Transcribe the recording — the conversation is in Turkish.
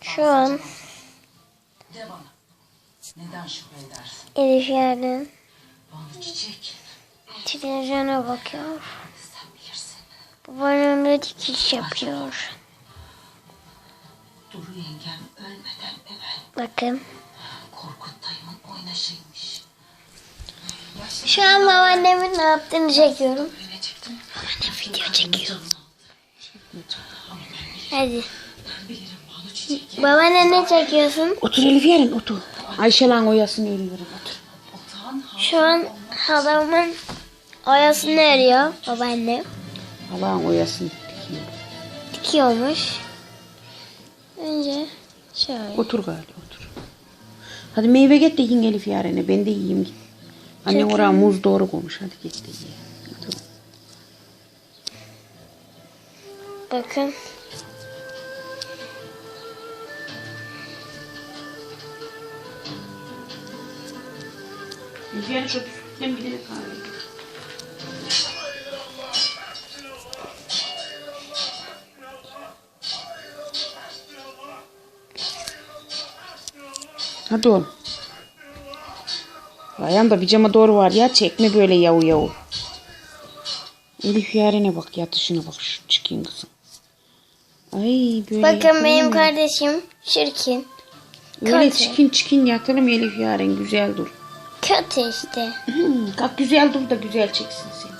Şu an? Elif yerden televizyona bakıyor. Sen bilirsin. Babaannem de dikiş yapıyor. Duru yengem ölmeden evvel Bakın. Korkut dayımın oynaşıymış. Şu an babaannemin ne yaptığını çekiyorum. Babaannem video çekiyor. Hadi. Ben bilirim Banu çiçek. Babaanne ne çekiyorsun? Otur Elif yarın otur. Ayşe lan oyasını örüyorum otur. Şu an halamın oyasını örüyor babaanne. Allah'ın oyasını dikiyor. Dikiyormuş. Önce şöyle. Otur gari otur. Hadi meyve get de yiyin Elif yarın. Ben de yiyeyim git. Anne Çekin. oraya muz doğru koymuş. Hadi git de ye. Otur. Bakın. Şu bisküvitten bir de kahve. Hadi oğlum. Ayağında pijama doğru var ya çekme böyle yavu yavu. Elif yarine bak yatışına bak şu çıkayım kızım. Ay böyle Bakın benim mı? kardeşim Şirkin. Öyle kötü. çıkın çıkın yatalım Elif yarın güzel dur. Kötü işte. Hmm, kalk güzel dur da güzel çeksin seni.